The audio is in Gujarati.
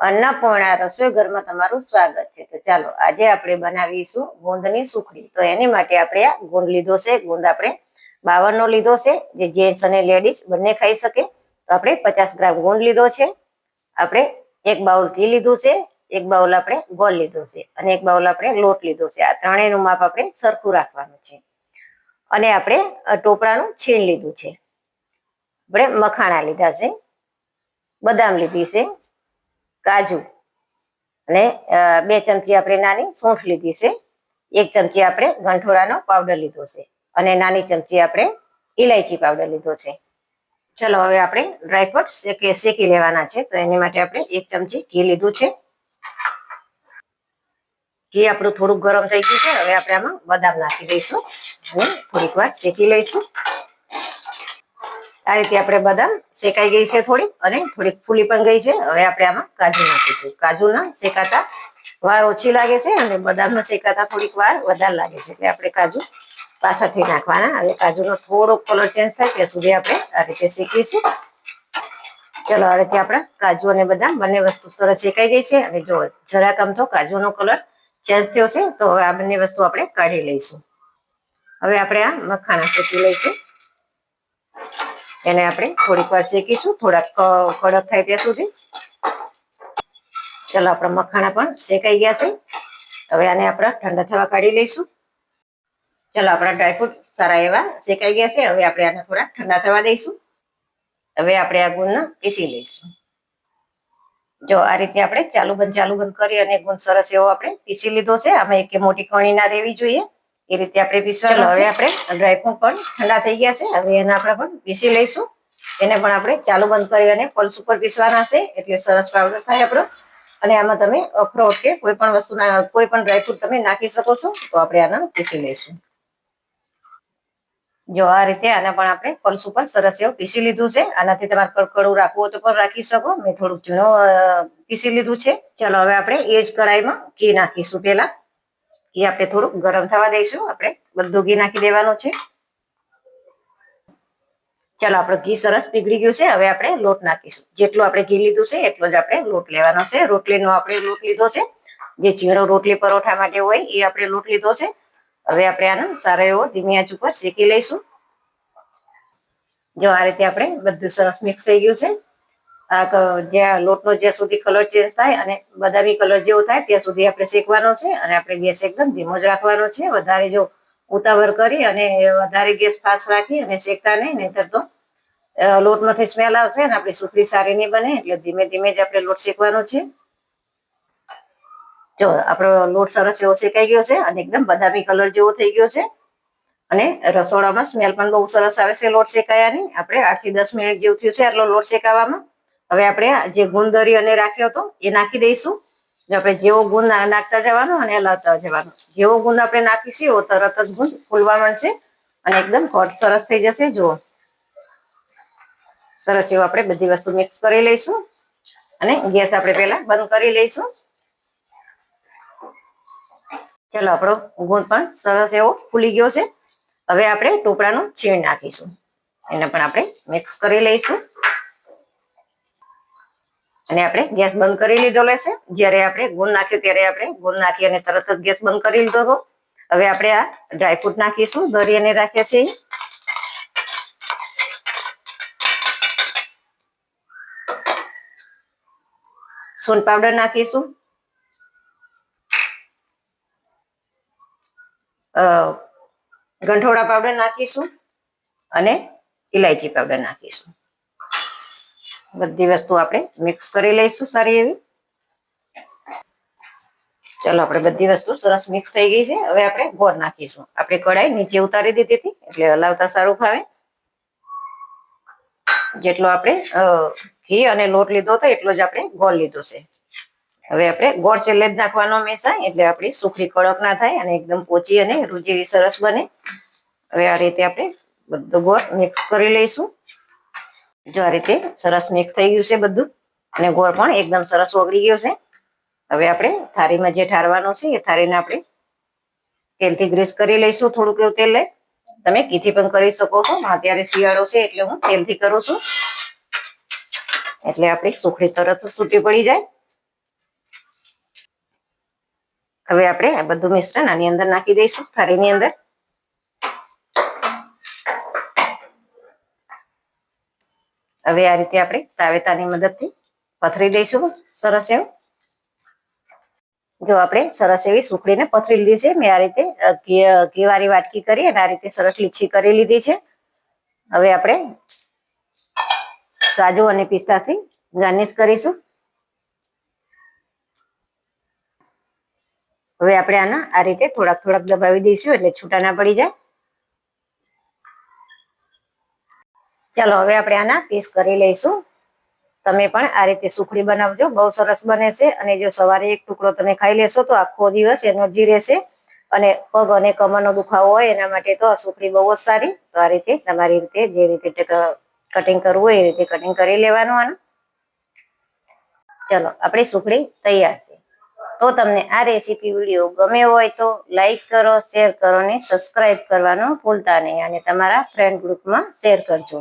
અન્નપૂર્ણા રસોઈ ઘરમાં તમારું સ્વાગત છે. તો ચાલો, આજે આપણે બનાવીશું ગુંદની સુખડી. તો એની માટે આપણે આ ગુંદ લીધો છે. ગુંદ આપણે બાવનનો લીધો છે. જે જેન્ટ્સ અને લેડીઝ બંને ખાઈ શકે. તો આપણે પચાસ ગ્રામ ગુંદ લીધો છે. આપણે એક બાઉલ ઘી લીધું છે. એક બાઉલ આપણે ગોળ લીધો છે. અને એક બાઉલ આપણે લોટ લીધો છે. આ ત્રણેયનું માપ આપણે સરખું રાખવાનું છે. અને આપણે ટોપરાનું છીણ લીધું છે. આપણે મખાણા લીધા છે. બદામ લીધી છે. કાજુ અને બે ચમચી આપણે નાની સૂંઠ લીધી છે. એક ચમચી આપણે ગંઠોડાનો પાવડર લીધો છે. અને નાની ચમચી આપણે ઇલાયચી પાવડર લીધો છે. ચલો, હવે આપણે ડ્રાયફ્રૂટ શેકી શેકી લેવાના છે. તો એની માટે આપણે એક ચમચી ઘી લીધું છે. ઘી આપણું થોડુંક ગરમ થઈ ગયું છે. હવે આપણે આમાં બદામ નાખી દઈશું. અને થોડીક વાર શેકી લઈશું. આ રીતે આપણે બદામ શેકાઈ ગઈ છે થોડી અને થોડીક ફૂલી પણ ગઈ છે. હવે આપણે આમાં કાજુ નાખીશું. કાજુના શેકાતા વાર ઓછી લાગે છે અને બદામના શેકાતા થોડીક વાર વધારે લાગે છે. એટલે આપણે કાજુ પાછળથી નાખવાના. હવે કાજુનો થોડો કલર ચેન્જ થાય ત્યાં સુધી આપણે આ રીતે શેકીશું. ચલો, આ રીતે આપણે કાજુ અને બદામ બંને વસ્તુ સરસ શેકાઈ ગઈ છે. અને જો જરાક આમ તો કાજુનો કલર ચેન્જ થયો છે, તો હવે આ બંને વસ્તુ આપણે કાઢી લઈશું. હવે આપણે આ મખાના શેકી લઈશું. એને આપણે થોડીક વાર શેકીશું. થોડાક કડક થાય ત્યાં સુધી. ચલો, આપણા મખાણા પણ શેકાઈ ગયા છે. હવે આને આપણે ઠંડા થવા કાઢી લઈશું. ચલો, આપણા ડ્રાયફ્રૂટ સારા એવા શેકાઈ ગયા છે. હવે આપણે આને થોડા ઠંડા થવા દઈશું. હવે આપણે આ ગુણને પીસી લઈશું. જો, આ રીતે આપણે ચાલુ બંધ ચાલુ બંધ કરી અને ગુણ સરસ એવો આપણે પીસી લીધો છે. આમાં એક મોટી કણી ના રહેવી જોઈએ. એ રીતે આપણે પીસવાનું. હવે આપણે ડ્રાયફ્રૂટ પણ ઠંડા થઈ ગયા છે. હવે એને આપણે પણ પીસી લઈશું. એને પણ આપણે ચાલુ બંધ કરી અને પલ્સ ઉપર પીસવાના છે. એટલે સરસ પાવડર થાય આપણો. અને આમાં તમે અખરોટ કે કોઈ પણ વસ્તુ કોઈ પણ ડ્રાયફ્રૂટ તમે નાખી શકો છો તો આપણે આના પીસી લઈશું. જો આ રીતે આને પણ આપણે પલ્સ ઉપર સરસ એવું પીસી લીધું છે. આનાથી તમારે કડકડું રાખવું હોય તો પણ રાખી શકો. મેં થોડુંક ઝીણું પીસી લીધું છે. ચલો હવે આપણે એ જ કડાઈમાં ઘી નાખીશું પેલા ઘી આપણે થોડુંક ગરમ થવા દઈશું. આપણે બધું ઘી નાખી દેવાનું છે. ચાલો, આપણું ઘી સરસ પીગળી ગયું છે. હવે આપણે લોટ નાખીશું. જેટલું આપણે ઘી લીધું છે, એટલો જ આપણે લોટ લેવાનો છે. રોટલીનો આપણે લોટ લીધો છે. જે ઝીણો રોટલી પરોઠા માટે હોય, એ આપણે લોટ લીધો છે. હવે આપણે આને સારો એવો ધીમી આંચ ઉપર શેકી લઈશું. જો આ રીતે આપણે બધું સરસ મિક્સ થઈ ગયું છે. જ્યાં લોટનો જ્યાં સુધી કલર ચેન્જ થાય અને બદામી કલર જેવો થાય, ત્યાં સુધી આપણે શેકવાનો છે અને આપણે ગેસ એકદમ ધીમો જ રાખવાનો છે. વધારે જો ઉતાવળ કરી અને વધારે ગેસ ફાસ્ટ રાખી અને શેકતા નહીં, નહીંતર તો લોટમાંથી સ્મેલ આવશે અને આપણી સુખડી સારી નહીં બને, એટલે ધીમે ધીમે જ આપણે લોટ શેકવાનો છે. જો, આપણો લોટ સરસ એવો શેકાઈ ગયો છે અને એકદમ બદામી કલર જેવો થઈ ગયો છે. અને રસોડામાં સ્મેલ પણ બહુ સરસ આવે છે લોટ શેકાયાની. આપણે આઠથી દસ મિનિટ જેવું થયું છે આટલો લોટ શેકાવામાં. હવે આપણે જે ગુંદરી અને રાખ્યો હતો, એ નાખી દઈશું. આપણે જેવો ગુંદ નાખતા જવાનો અને હલાવતા જવાનો. જેવો ગુંદ આપણે નાખીશું, એવો તરત જ ગુંદ ફૂલવા મળશે અને એકદમ ઘટ સરસ થઈ જશે. જુઓ. સરસ એવું આપણે બધી વસ્તુ મિક્સ કરી લઈશું અને ગેસ આપણે પહેલા બંધ કરી લઈશું. ચલો, આપણો ગુંદ પણ સરસ એવો ફૂલી ગયો છે. હવે આપણે ટોપડાનું છીણ નાખીશું. એને પણ આપણે મિક્સ કરી લઈશું. અને આપણે ગેસ બંધ કરી લીધો લેશે જ્યારે આપણે ગુણ નાખ્યું ત્યારે આપણે ગુણ નાખી અને તરત જ ગેસ બંધ કરી લીધો હતો. હવે આપણે આ ડ્રાયફ્રૂટ નાખીશું. દરી અને રાખ્યા છીએ. સોન પાવડર નાખીશું. ગંઠોડા પાવડર નાખીશું અને ઇલાયચી પાવડર નાખીશું. બધી વસ્તુ આપણે મિક્સ કરી લઈશું સારી એવી. ચલો, આપણે બધી વસ્તુ સરસ મિક્સ થઈ ગઈ છે. હવે આપણે ગોળ નાખીશું. આપણે કઢાઈ નીચે ઉતારી દીધી હતી, એટલે હલાવતા સારું ફાવે. જેટલો આપણે ઘી અને લોટ લીધો હતો, એટલો જ આપણે ગોળ લીધો છે. હવે આપણે ગોળ છેલ્લે જ નાખવાનો મેસાય એટલે આપણી સુખડી કડક ના થાય અને એકદમ પોચી અને રૂજી સરસ બને. હવે આ રીતે આપણે બધો ગોળ મિક્સ કરી લઈશું. જો આ રીતે સરસ મિક્સ થઈ ગયું છે બધું અને ગોળ પણ એકદમ સરસ ઓગળી ગયો છે. હવે આપણે થાળીમાં જે ઠારવાનો છે એ થાળીને આપણે તેલથી ગ્રીસ કરી લઈશું, થોડુંક એવું તેલ તમે કીથી પણ કરી શકો છો. અત્યારે શિયાળો છે એટલે હું તેલથી કરું છું. એટલે આપણી સુખડી તરત છૂટી પડી જાય. હવે આપણે આ બધું મિશ્રણ આની અંદર નાખી દઈશું, થાળીની અંદર. હવે આ રીતે આપણે તાવેતાની મદદથી પથરી દઈશું. સરસ એવું. જો આપણે સરસ એવી સુકડીને પથરી લીધી છે, મેં આ રીતે કેવારી વાટકી કરી અને આ રીતે સરસ લીછી કરી લીધી છે. હવે આપણે કાજુ અને પિસ્તાથી ગાર્નિશ કરીશું. હવે આપણે આના આ રીતે થોડાક થોડાક દબાવી દઈશું એટલે છૂટા ના પડી જાય. ચાલો, હવે આપણે આના પીસ કરી લઈશું. તમે પણ આ રીતે સુખડી બનાવજો. બહુ સરસ બને છે. અને જો સવારે એક ટુકડો તમે ખાઈ લેશો તો આખો દિવસ એનર્જી રહેશે. અને પગ અને કમરનો દુખાવો હોય એના માટે તો આ સુખડી બહુ જ સારી. તો આ રીતે તમારી રીતે જે રીતે કટિંગ કરવું હોય એ રીતે કટિંગ કરી લેવાનું આનું. ચલો, આપણી સુખડી તૈયાર છે. તો તમને આ રેસીપી વીડિયો ગમે હોય તો લાઈક કરો શેર કરો અને સબસ્ક્રાઈબ કરવાનું ભૂલતા નહીં. અને તમારા ફ્રેન્ડ ગ્રુપમાં શેર કરજો.